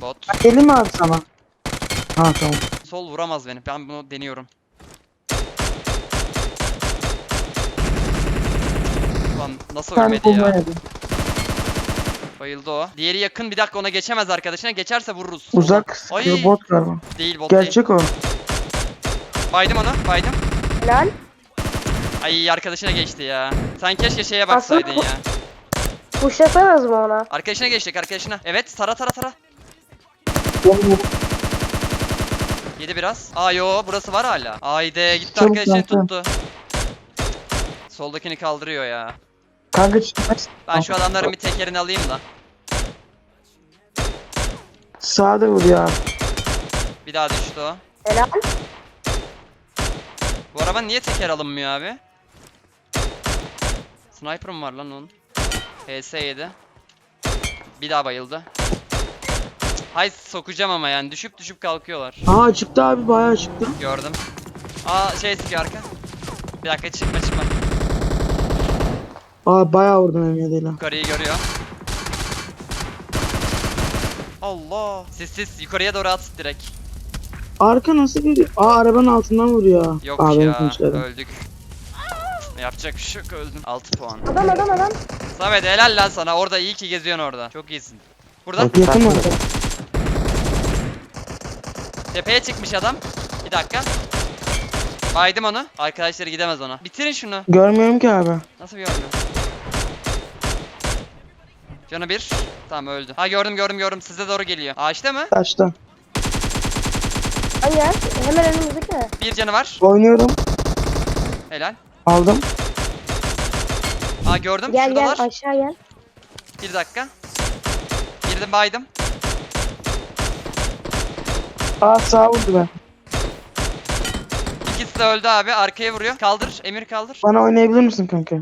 Bot. Gelin mi abi sana? Ha tamam. Sol vuramaz beni. Ben bunu deniyorum. Lan nasıl ölmedi ya? yedi. Bayıldı o. Diğeri yakın bir dakika ona geçemez arkadaşına. Geçerse vururuz. Uzak sıkıyor Ay. bot galiba. Değil bot değil. Gerçek o. Baydım onu. Baydım. Helal. Ay arkadaşına geçti ya. Sen keşke şeye baksaydın ya. Pushlasanız mı ona? Arkadaşına geçtik arkadaşına. Evet tara tara tara. Yedi biraz. Aa yo burası var hala. Ayde gitti Çabuk arkadaşını zaten. tuttu. Soldakini kaldırıyor ya. Kanka çıkmaz. Ben şu adamların bir tekerini alayım da. Sağda vur ya. Bir daha düştü o. Helal. Bu araba niye teker alınmıyor abi? Sniper'ım var lan onun. HS7. Bir daha bayıldı. Hay sokacağım ama yani düşüp düşüp kalkıyorlar. Aa çıktı abi bayağı çıktı. Gördüm. Aa şey sıkıyor arka. Bir dakika çıkma çıkma. Aa bayağı vurdum M7'yle. Yukarıyı görüyor. Allah. Siz siz yukarıya doğru at direkt. Arka nasıl geliyor? Aa arabanın altından vuruyor. Yok Aa, ya öldük. Yapacak bir şey yok öldüm. 6 puan. Adam adam adam. Samet helal lan sana orada iyi ki geziyorsun orada. Çok iyisin. Burada Bak yakın mı? Tepeye çıkmış adam. Bir dakika. Baydım onu. Arkadaşları gidemez ona. Bitirin şunu. Görmüyorum ki abi. Nasıl görmüyor? Canı bir. Tamam öldü. Ha gördüm gördüm gördüm. Size doğru geliyor. Ağaçta mı? Taşta. Ay gel. Hemen önümüzdeki? Bir canı var. Oynuyorum. Helal. Aldım. Ha gördüm. Gel Şuradalar. gel aşağı gel. Bir dakika. Girdim baydım. Aa sağ vurdu ben. İkisi de öldü abi. Arkaya vuruyor. Kaldır. Emir kaldır. Bana oynayabilir misin kanka?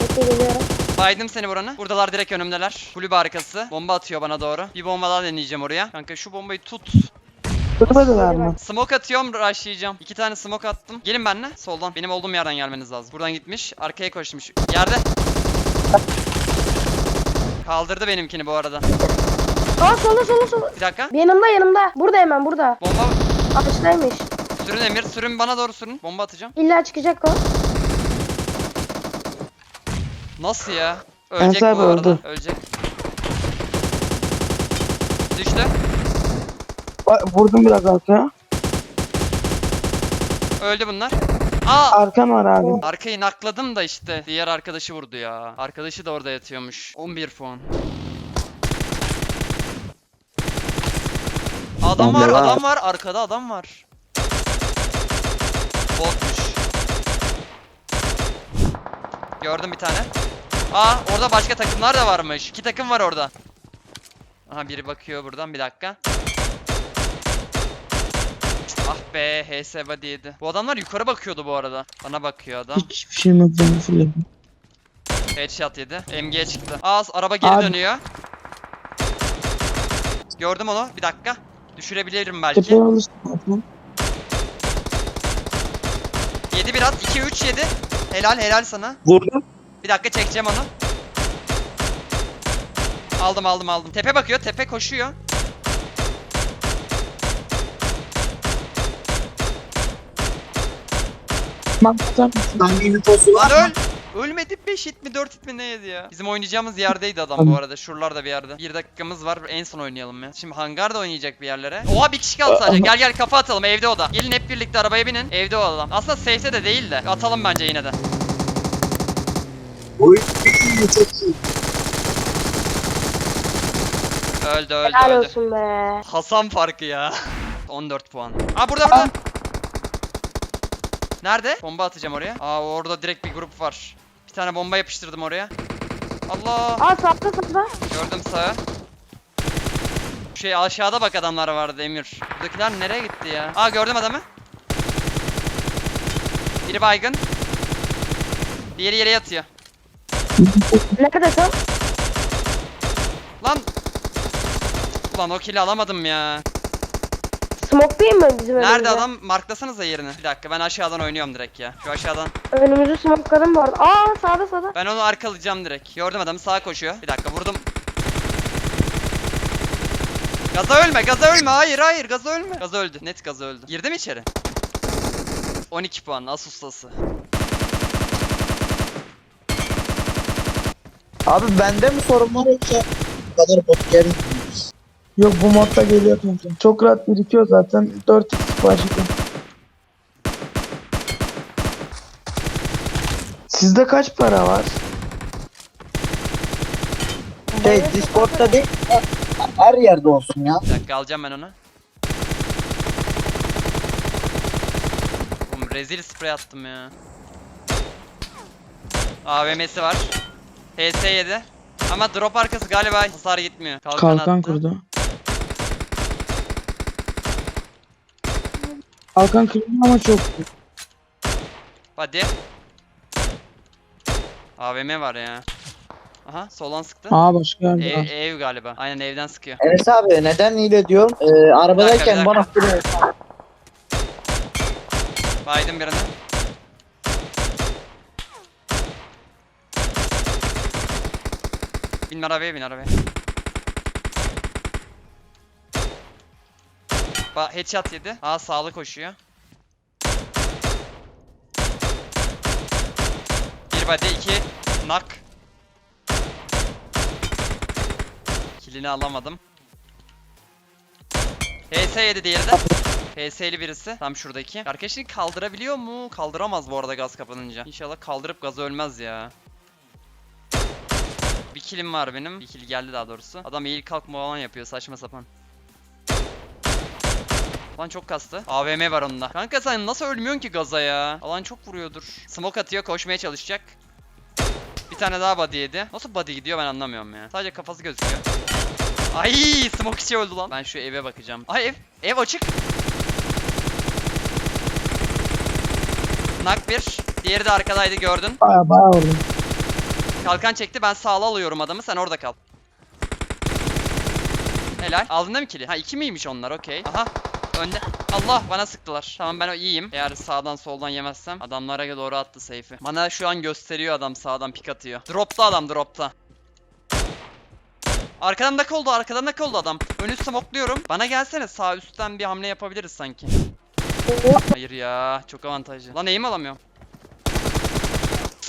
Bekle geliyorum. Baydım seni buranı. Buradalar direkt önümdeler. Kulübe arkası. Bomba atıyor bana doğru. Bir bomba daha deneyeceğim oraya. Kanka şu bombayı tut. Tutmadılar mı? Smoke atıyorum, rushlayacağım. İki tane smoke attım. Gelin benimle. Soldan. Benim olduğum yerden gelmeniz lazım. Buradan gitmiş. Arkaya koşmuş. Yerde. Kaldırdı benimkini bu arada. Aa sola sola sola. Bir dakika. Yanımda yanımda. Burada hemen burada. Bomba. Ağaçtaymış. Sürün Emir. Sürün bana doğru sürün. Bomba atacağım. İlla çıkacak o. Nasıl ya? Ölecek Ensar bu arada. öldü. Ölecek. Düştü. Ba- Vurdum biraz arkaya. Öldü bunlar. Aa! Arkan var abi. Arkayı nakladım da işte. Diğer arkadaşı vurdu ya. Arkadaşı da orada yatıyormuş. 11 puan. Adam var, adam var. Arkada adam var. Botmuş. Gördüm bir tane. Aa, orada başka takımlar da varmış. İki takım var orada. Aha biri bakıyor buradan bir dakika. Ah be HS body yedi. Bu adamlar yukarı bakıyordu bu arada. Bana bakıyor adam. Hiçbir şey yok. ben fullledim. Headshot yedi. MG çıktı. Aa araba geri Abi. dönüyor. Gördüm onu. Bir dakika. Düşürebilirim belki. Tepeye alırsın. zaten. 7 bir at. 2 3 7. Helal helal sana. Vurdum. Bir dakika çekeceğim onu. Aldım aldım aldım. Tepe bakıyor. Tepe koşuyor. Mantıklı? Ben bir tosu Lan öl. Ölmedi 5 hit mi 4 hit mi ne yedi ya? Bizim oynayacağımız yerdeydi adam bu arada. Şuralarda bir yerde. 1 dakikamız var. En son oynayalım ya. Şimdi hangar da oynayacak bir yerlere. Oha bir kişi kaldı sadece. Gel gel kafa atalım. Evde o da. Gelin hep birlikte arabaya binin. Evde o adam. Aslında safe'de de değil de. Atalım bence yine de. Oy. Çok iyi. Öldü öldü Helal öldü. olsun be. Hasan farkı ya. 14 puan. Aa burada burada. Nerede? Bomba atacağım oraya. Aa orada direkt bir grup var. Bir tane bomba yapıştırdım oraya. Allah. Aa sağda sağda. Gördüm sağı. Şey aşağıda bak adamlar vardı Emir. Buradakiler nereye gitti ya? Aa gördüm adamı. Biri baygın. Diğeri yere yatıyor. Nerede tam? Lan. Ulan o kill'i alamadım ya. Değil mi bizim Nerede önümüzde? adam? Marklasanıza yerini. Bir dakika ben aşağıdan oynuyorum direkt ya. Şu aşağıdan. Önümüzü smokeladım bu arada. Aa sağda sağda. Ben onu arkalayacağım direkt. Gördüm adamı sağa koşuyor. Bir dakika vurdum. Gaza ölme, gaza ölme. Hayır, hayır, gaza ölme. Gaza öldü. Net gaza öldü. Girdi mi içeri? 12 puan, as ustası. Abi bende mi sorun var yoksa bu kadar bot gelmiyor. Yok bu modda geliyor kanka. Çok rahat birikiyor zaten. 4 x başladı. Sizde kaç para var? Şey Discord'da değil her yerde olsun ya. Bir dakika alacağım ben onu. Oğlum rezil sprey attım ya. AVM'si var. HS7. Ama drop arkası galiba hasar gitmiyor. Kalkan, Kalkan attı. kurdu. Kalkan kırdı ama çok. Hadi. AVM var ya. Aha soldan sıktı. Aa başka yerde. Ev, var. ev galiba. Aynen evden sıkıyor. Enes abi neden hile diyorum? Ee, Bir dakika, arabadayken bir bana vuruyor. Baydım birini. Bin arabaya bin arabaya. Ba headshot yedi. Aa sağlı koşuyor. Bir body iki knock. Kilini alamadım. HS yedi diğeri de. PS'li birisi. Tam şuradaki. Arkadaşını kaldırabiliyor mu? Kaldıramaz bu arada gaz kapanınca. İnşallah kaldırıp gaz ölmez ya. Bir kilim var benim. Bir kill geldi daha doğrusu. Adam eğil kalkma falan yapıyor saçma sapan. Lan çok kastı. AVM var onda. Kanka sen nasıl ölmüyorsun ki gaza ya? Alan çok vuruyordur. Smoke atıyor koşmaya çalışacak. Bir tane daha body yedi. Nasıl body gidiyor ben anlamıyorum ya. Sadece kafası gözüküyor. Ay smoke içi öldü lan. Ben şu eve bakacağım. Ay ev. Ev açık. Nak bir. Diğeri de arkadaydı gördün. Baya baya vurdum. Kalkan çekti ben sağla alıyorum adamı sen orada kal. Helal. Aldın değil mi kili? Ha iki miymiş onlar okey. Aha. Önde. Allah bana sıktılar. Tamam ben iyiyim. Eğer sağdan soldan yemezsem adamlara doğru attı seyfi. Bana şu an gösteriyor adam sağdan pik atıyor. Dropta adam dropta. Arkadan da oldu arkadan da oldu adam. Önü smokluyorum. Bana gelsene sağ üstten bir hamle yapabiliriz sanki. Hayır ya çok avantajlı. Lan aim alamıyorum.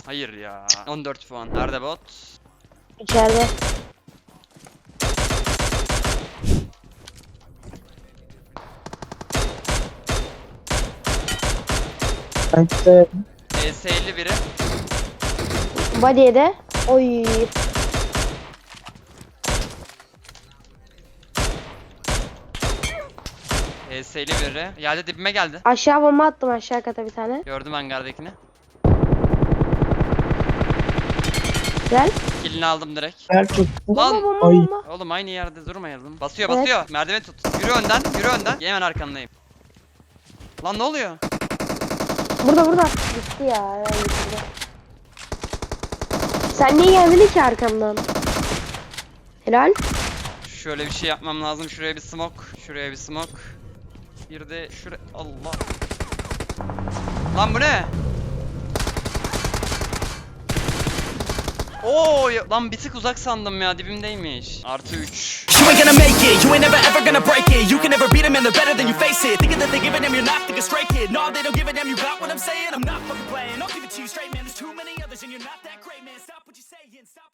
Hayır ya. 14 puan. Nerede bot? İçeride. Ben de ES50 biri. Body'ye de. Oy. ES50 biri. Yerde dibime geldi. Aşağı bomba attım aşağı kata bir tane. Gördüm hangardakini. Güzel. Killini aldım direkt. her. Bomba Lan! bomba Ay. bomba. Oğlum aynı yerde durmayalım. Basıyor Evet. basıyor. Merdiven tut. Yürü önden. Yürü önden. Hemen arkandayım. Lan ne oluyor? Burada burada. Gitti ya. bitirdi. Sen niye gelmedin ki arkamdan? Helal. Şöyle bir şey yapmam lazım. Şuraya bir smoke. Şuraya bir smoke. Bir de şuraya. Allah. Lan bu ne? Oo ya- lan bir tık uzak sandım ya dibimdeymiş. Artı 3. You ain't gonna make it, you ain't never ever gonna break it. You can never beat them and they're better than you face it. Thinking that they're giving them, you're not thinking straight, kid. No, they don't give a damn, you got what I'm saying? I'm not fucking playing, I'll give it to you straight, man. There's too many others and you're not that great, man. Stop what you're saying, stop.